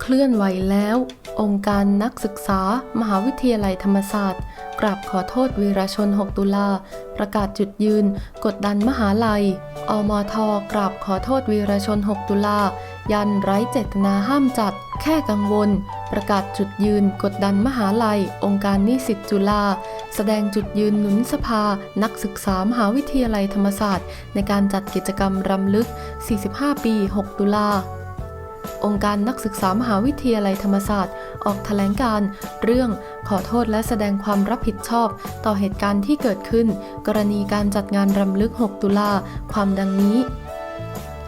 เคลื่อนไหวแล้ว องค์การนักศึกษา มหาวิทยาลัยธรรมศาสตร์ กราบขอโทษวีรชน 6 ตุลา ประกาศจุดยืน กดดันมหาลัย อมทกราบขอโทษวีรชน 6 ตุลา ยันไร้เจตนาห้ามจัด แค่กังวล ประกาศจุดยืน กดดันมหาลัย องค์การนิสิตจุฬาแสดงจุดยืนหนุนสภา นักศึกษามหาวิทยาลัยธรรมศาสตร์ ในการจัดกิจกรรมรำลึก 45 ปี 6 ตุลา องค์การนักศึกษามหาวิทยาลัยธรรมศาสตร์ ออกแถลงการเรื่องขอโทษและแสดงความรับผิดชอบ ต่อเหตุการณ์ที่เกิดขึ้น กรณีการจัดงานรำลึก 6 ตุลาความดังนี้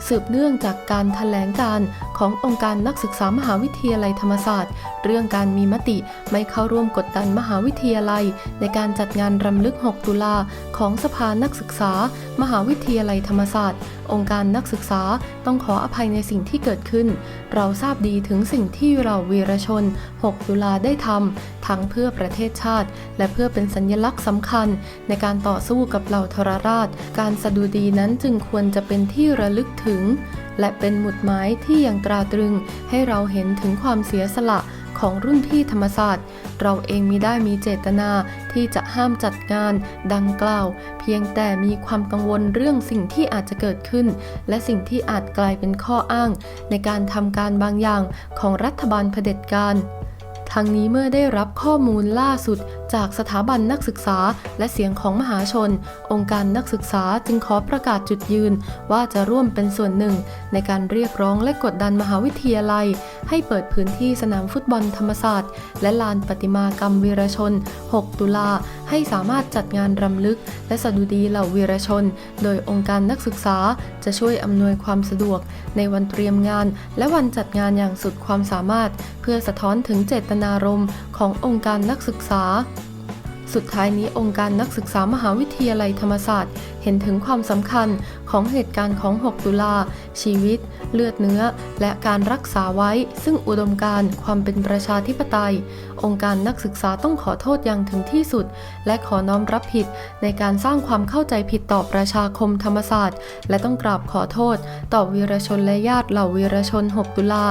สืบเนื่องจากการถแถลงการ ขององค์การนักศึกษามหาวิทยาลัยธรรมศาสตร์ เรื่องการมีมติไม่เข้าร่วมกดดันมหาวิทยาลัย ในการจัดงานรำลึก 6 ตุลาของสภานักศึกษา มหาวิทยาลัยธรรมศาสตร์ องค์การนักศึกษาต้องขออภัยในสิ่งที่เกิดขึ้น เราทราบดีถึงสิ่งที่เราวีรชน 6 ตุลาได้ทำทั้งเพื่อประเทศชาติ และเพื่อเป็นสัญลักษณ์สำคัญ ในการต่อสู้กับเหล่าทรราช การสดุดีนั้นจึงควรจะเป็นที่ระลึกถึง และเป็นหมุดหมายที่ยังตราตรึงให้เราเห็นถึงความเสียสละของรุ่นพี่ธรรมศาสตร์ เราเองมิได้มีเจตนาที่จะห้ามจัดงานดังกล่าว เพียงแต่มีความกังวลเรื่องสิ่งที่อาจจะเกิดขึ้น และสิ่งที่อาจกลายเป็นข้ออ้าง ในการทำการบางอย่างของรัฐบาลเผด็จการทั้งนี้เมื่อได้รับข้อมูลล่าสุด จากสถาบันนักศึกษา และเสียงของมหาชน องค์การนักศึกษาจึงขอประกาศจุดยืน ว่าจะร่วมเป็นส่วนหนึ่ง ในการเรียกร้องและกดดันมหาวิทยาลัย ให้เปิดพื้นที่สนามฟุตบอลธรรมศาสตร์ และลานประติมากรรมวีรชน 6 ตุลา ให้สามารถจัดงานรำลึก และสดุดีเหล่าวีรชน โดยองค์การนักศึกษาจะช่วยอำนวยความสะดวก ในวันเตรียมงาน และวันจัดงานอย่างสุดความสามารถ เพื่อสะท้อนถึงเจตนารมณ์ขององค์การนักศึกษา สุดท้ายนี้องค์การนักศึกษามหาวิทยาลัยธรรมศาสตร์ เห็นถึงความสำคัญของเหตุการณ์ของ 6 ตุลา ชีวิต เลือดเนื้อ และการรักษาไว้ ซึ่งอุดมการณ์ความเป็นประชาธิปไตย องค์การนักศึกษาต้องขอโทษอย่างถึงที่สุด และขอน้อมรับผิดในการสร้างความเข้าใจผิดต่อประชาคมธรรมศาสตร์ และต้องกราบขอโทษ ต่อวีรชนและญาติเหล่าวีรชน 6 ตุลา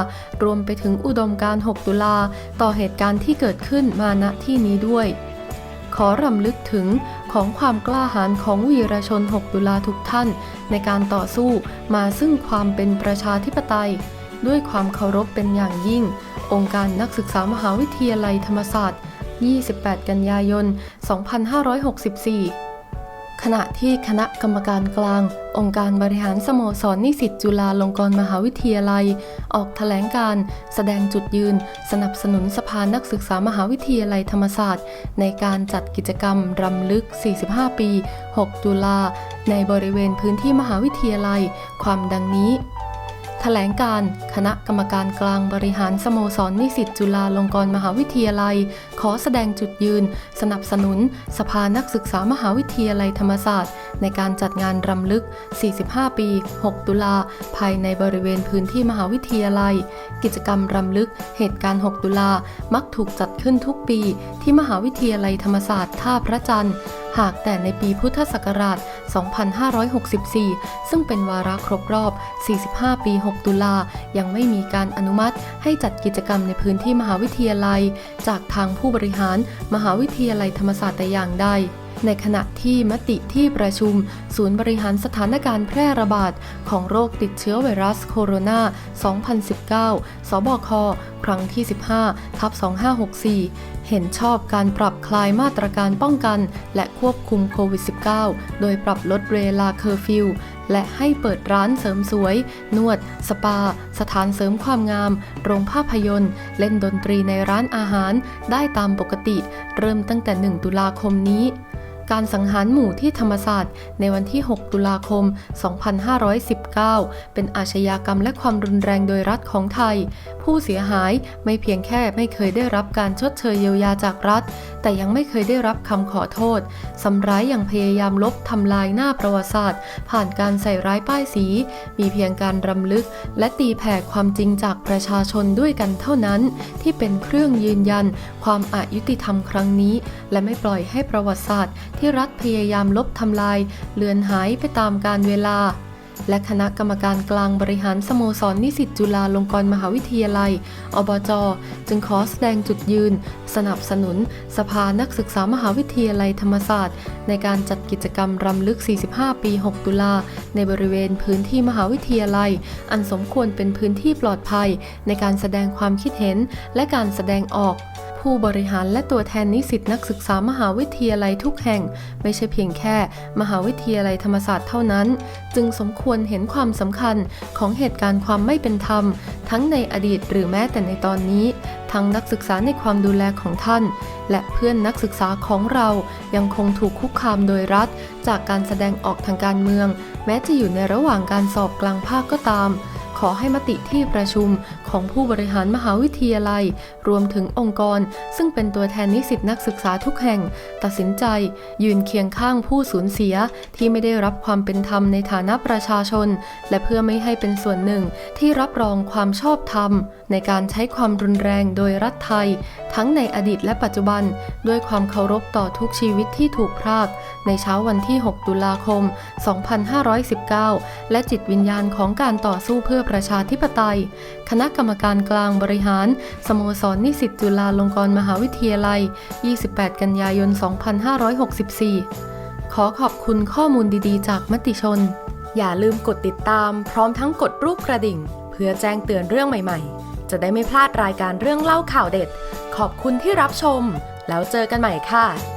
รวมไปถึงอุดมการณ์6ตุลา ต่อเหตุการณ์ที่เกิดขึ้นมาณที่นี้ด้วย ขอรำลึกถึงของความกล้าหาญของวีรชน 6 ตุลาทุกท่าน ในการต่อสู้มาซึ่งความเป็นประชาธิปไตย ด้วยความเคารพเป็นอย่างยิ่ง องค์การนักศึกษามหาวิทยาลัยธรรมศาสตร์ 28 กันยายน 2564 ขณะที่คณะกรรมการกลาง องค์การบริหารสโมสรนิสิตจุฬาลงกรณ์มหาวิทยาลัย ออกแถลงการ์แสดงจุดยืน สนับสนุนสภานักศึกษามหาวิทยาลัยธรรมศาสตร์ ในการจัดกิจกรรมรำลึก 45 ปี 6 ตุลาในบริเวณพื้นที่มหาวิทยาลัย ความดังนี้ แถลงการ คณะกรรมการกลางบริหารสโมสรนิสิตจุฬาลงกรณ์มหาวิทยาลัย ขอแสดงจุดยืน สนับสนุน สภานักศึกษามหาวิทยาลัยธรรมศาสตร์ ในการจัดงานรำลึก 45 ปี 6 ตุลา ภายในบริเวณพื้นที่มหาวิทยาลัย กิจกรรมรำลึก เหตุการณ์ 6 ตุลา มักถูกจัดขึ้นทุกปี ที่มหาวิทยาลัยธรรมศาสตร์ท่าพระจันทร์ หากแต่ในปีพุทธศักราช 2564 ซึ่งเป็นวาระครบรอบ 45 ปี 6 ตุลา ยังไม่มีการอนุมัติให้จัดกิจกรรมในพื้นที่มหาวิทยาลัย จากทางผู้บริหารมหาวิทยาลัยธรรมศาสตร์แต่อย่างใด ในขณะที่มติที่ประชุม ศูนย์บริหารสถานการณ์แพร่ระบาด ของโรคติดเชื้อไวรัสโคโรนา 2019 สบค ครั้งที่ 15 ทับ 2564 เห็นชอบการปรับคลายมาตรการป้องกัน และควบคุมโควิด -19 โดยปรับลดเวลาเคอร์ฟิวและให้เปิดร้านเสริมสวย นวด สปา สถานเสริมความงาม โรงภาพยนตร์ เล่นดนตรีในร้านอาหาร ได้ตามปกติ เริ่มตั้งแต่ 1 ตุลาคมนี้ การสังหารหมู่ที่ธรรมศาสตร์ ในวันที่ 6 ตุลาคม 2519 เป็นอาชญากรรมและความรุนแรงโดยรัฐของไทย ผู้เสียหายไม่เพียงแค่ไม่เคยได้รับการชดเชยเยียวยาจากรัฐ แต่ยังไม่เคยได้รับคำขอโทษสำร้ายอย่างพยายามลบทำลายหน้าประวัติศาสตร์ ผ่านการใส่ร้ายป้ายสี มีเพียงการรำลึก และตีแผ่ความจริงจากประชาชนด้วยกันเท่านั้น ที่เป็นเครื่องยืนยัน ความอายุติธรรมครั้งนี้ และไม่ปล่อยให้ประวัติศาสตร์ ที่รัฐพยายามลบทำลาย เลือนหายไปตามกาลเวลา และคณะกรรมการกลางบริหารสโมสรนิสิตจุฬาลงกรณ์มหาวิทยาลัย อบจ จึงขอแสดงจุดยืน สนับสนุน สภานักศึกษามหาวิทยาลัยธรรมศาสตร์ ในการจัดกิจกรรมรำลึก 45 ปี 6 ตุลา ในบริเวณพื้นที่มหาวิทยาลัย อันสมควรเป็นพื้นที่ปลอดภัย ในการแสดงความคิดเห็นและการแสดงออก ผู้บริหารและตัวแทนนิสิตนักศึกษามหาวิทยาลัยทุกแห่ง ไม่ใช่เพียงแค่ มหาวิทยาลัยธรรมศาสตร์เท่านั้น จึงสมควรเห็นความสำคัญของเหตุการณ์ความไม่เป็นธรรม ทั้งในอดีตหรือแม้แต่ในตอนนี้ ทั้งนักศึกษาในความดูแลของท่าน และเพื่อนนักศึกษาของเรายังคงถูกคุกคามโดยรัฐ จากการแสดงออกทางการเมือง แม้จะอยู่ในระหว่างการสอบกลางภาคก็ตาม ขอให้มติที่ประชุมของผู้บริหารมหาวิทยาลัย รวมถึงองค์กร ซึ่งเป็นตัวแทนนิสิตนักศึกษาทุกแห่ง ตัดสินใจ ยืนเคียงข้างผู้สูญเสียที่ไม่ได้รับความเป็นธรรมในฐานะประชาชน และเพื่อไม่ให้เป็นส่วนหนึ่งที่รับรองความชอบธรรม ในการใช้ความรุนแรงโดยรัฐไทย ทั้งในอดีตและปัจจุบัน ด้วยความเคารพต่อทุกชีวิตที่ถูกพราก ในเช้าวันที่ 6 ตุลาคม 2519 และจิตวิญญาณของการต่อสู้เพื่อประชาธิปไตย คณะกรรมการกลางบริหาร สโมสรนิสิตจุฬาลงกรณ์มหาวิทยาลัย 28 กันยายน 2564 ขอขอบคุณข้อมูลดีๆ จากมติชน อย่าลืมกดติดตาม พร้อมทั้งกดรูปกระดิ่ง เพื่อแจ้งเตือนเรื่องใหม่ๆ จะได้ไม่พลาดรายการเรื่องเล่าข่าวเด็ด ขอบคุณที่รับชม แล้วเจอกันใหม่ค่ะ